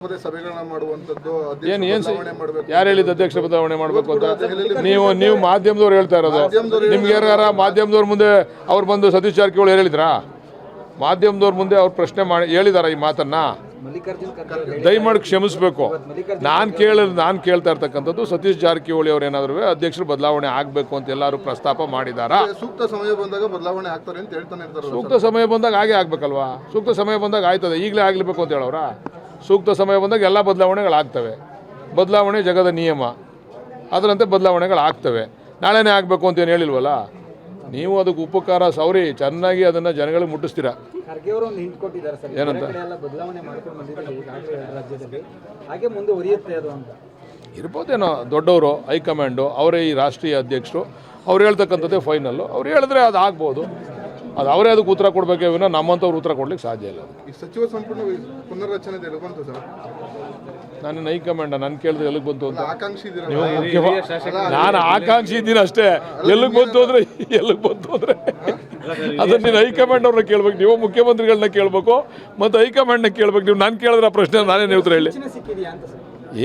ಪದೇ ಸಭೆಗಳನ್ನ ಮಾಡುವಂತದ್ದು ಏನು ಏನು ಬದಲಾವಣೆ ಮಾಡಬೇಕು ಯಾರು ಹೇಳಿದ್ದು ಅಧ್ಯಕ್ಷ ಬದಲಾವಣೆ ಮಾಡಬೇಕು ಅಂತ? ನೀವು ನೀವು ಮಾಧ್ಯಮದವ್ರು ಹೇಳ್ತಾ ಇರೋದು. ನಿಮ್ಗೆ ಯಾರ ಮಾಧ್ಯಮದವ್ರ ಮುಂದೆ ಅವ್ರು ಬಂದು ಸತೀಶ್ ಜಾರಕಿಹೊಳಿ ಹೇಳಿದ್ರಾ? ಮಾಧ್ಯಮದವ್ರ ಮುಂದೆ ಅವ್ರು ಪ್ರಶ್ನೆ ಮಾಡಿ ಹೇಳಿದಾರ ಈ ಮಾತನ್ನ? ದಯಮಾಡಿ ಕ್ಷಮಿಸಬೇಕು. ನಾನು ಕೇಳ ನಾನು ಕೇಳ್ತಾ ಇರ್ತಕ್ಕಂಥದ್ದು ಸತೀಶ್ ಜಾರಕಿಹೊಳಿ ಅವ್ರು ಏನಾದ್ರು ಅಧ್ಯಕ್ಷರು ಬದಲಾವಣೆ ಆಗಬೇಕು ಅಂತ ಎಲ್ಲರೂ ಪ್ರಸ್ತಾಪ ಮಾಡಿದಾರ? ಸೂಕ್ತ ಸಮಯ ಬಂದಾಗ ಬದಲಾವಣೆ ಆಗ್ತಾರೆ ಅಂತ ಹೇಳ್ತಾನೆ ಇರ್ತಾರೆ ಸೂಕ್ತ ಸಮಯ ಬಂದಾಗ ಹಾಗೆ ಆಗ್ಬೇಕಲ್ವಾ? ಸೂಕ್ತ ಸಮಯ ಬಂದಾಗ ಆಯ್ತದೆ ಈಗಲೇ ಆಗಲೇಬೇಕು ಅಂತ ಹೇಳೋರ ಸೂಕ್ತ ಸಮಯ ಬಂದಾಗ ಎಲ್ಲ ಬದಲಾವಣೆಗಳಾಗ್ತವೆ. ಬದಲಾವಣೆ ಜಗದ ನಿಯಮ. ಅದರಂತೆ ಬದಲಾವಣೆಗಳಾಗ್ತವೆ. ನಾಳೆನೇ ಆಗಬೇಕು ಅಂತ ಏನು ಹೇಳಿಲ್ವಲ್ಲ? ನೀವು ಅದಕ್ಕೆ ಉಪಕಾರ ಸೌರಿ ಚೆನ್ನಾಗಿ ಅದನ್ನು ಜನಗಳಿಗೆ ಮುಟ್ಟಿಸ್ತೀರ. ಏನಂತ? ಇರ್ಬೋದೇನೋ ದೊಡ್ಡವರು ಹೈಕಮಾಂಡು ಅವರೇ ಈ ರಾಷ್ಟ್ರೀಯ ಅಧ್ಯಕ್ಷರು. ಅವ್ರು ಹೇಳ್ತಕ್ಕಂಥದ್ದೇ ಫೈನಲ್ಲು ಅವ್ರು ಹೇಳಿದ್ರೆ ಅದು ಆಗ್ಬೋದು. ಅದು ಅವರೇ ಅದಕ್ಕೆ ಉತ್ತರ ಕೊಡಬೇಕೇ ವಿನ ನಮ್ಮಂಥವ್ರು ಉತ್ತರ ಕೊಡ್ಲಿಕ್ಕೆ ಸಾಧ್ಯ ಇಲ್ಲ ಈ ಸಚಿವ ಸಂಪುಟ ಪುನರ್ರಚನೆ ಎಲ್ಲಿ ಬಂತು ಸರ್? ನಾನು ಹೈಕಮಾಂಡ ನಾನು ಕೇಳಿದ್ರೆ ಎಲ್ಲಿಗೆ ಬಂತು ಅಂತ? ಆಕಾಂಕ್ಷಿ ನಾನು ಆಕಾಂಕ್ಷಿ ಇದ್ದೀನಿ ಅಷ್ಟೇ. ಎಲ್ಲಿಗೆ ಬಂತು ಅಂದ್ರೆ ಎಲ್ಲಿಗೆ ಬಂತು ಅಂದ್ರೆ? ಅದನ್ನ ನೀನು ಹೈಕಮಾಂಡ್ ಅವ್ರನ್ನ ಕೇಳ್ಬೇಕು. ನೀವು ಮುಖ್ಯಮಂತ್ರಿಗಳನ್ನ ಕೇಳಬೇಕು ಮತ್ತು ಹೈಕಮಾಂಡ್ನ ಕೇಳ್ಬೇಕು. ನೀವು ನಾನು ಕೇಳಿದ್ರೆ ಆ ಪ್ರಶ್ನೆ ನಾನೇ ಉತ್ತರ ಹೇಳಿ.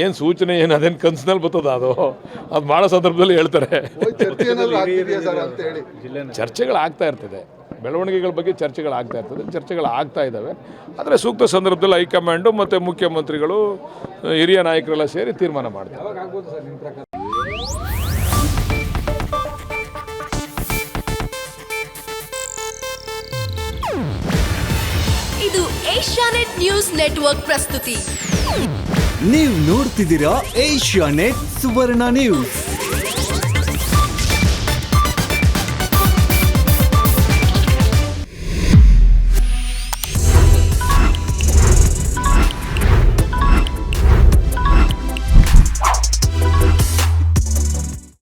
ಏನು ಸೂಚನೆ ಏನು ಅದೇನು ಕನ್ಸಿನಲ್ಲಿ ಬರ್ತದ ಅದು? ಅದು ಮಾಡೋ ಸಂದರ್ಭದಲ್ಲಿ ಹೇಳ್ತಾರೆ. ಚರ್ಚೆಗಳಾಗ್ತಾ ಚರ್ಚೆ ಏನಾದ್ರು ಆಗ್ತಿದೆಯಾ ಸರ್ ಅಂತ ಹೇಳಿ. ಚರ್ಚೆಗಳು ಆಗ್ತಾ ಇರ್ತದೆ. ಬೆಳವಣಿಗೆಗಳ ಬಗ್ಗೆ ಚರ್ಚೆಗಳು ಆಗ್ತಾ ಇರ್ತದೆ ಚರ್ಚೆಗಳು ಆಗ್ತಾ ಇದ್ದಾವೆ ಆದರೆ ಸೂಕ್ತ ಸಂದರ್ಭದಲ್ಲಿ ಹೈಕಮಾಂಡು ಮತ್ತು ಮುಖ್ಯಮಂತ್ರಿಗಳು ಹಿರಿಯ ನಾಯಕರೆಲ್ಲ ಸೇರಿ ತೀರ್ಮಾನ ಮಾಡ್ತಾರೆ. ಇದು ಏಷ್ಯಾನೆಟ್ ನ್ಯೂಸ್ ನೆಟ್ವರ್ಕ್ ಪ್ರಸ್ತುತಿ. ನೀವು ನೋಡ್ತಿದ್ದೀರಾ ಏಷ್ಯಾ ನೆಟ್ ಸುವರ್ಣ ನ್ಯೂಸ್.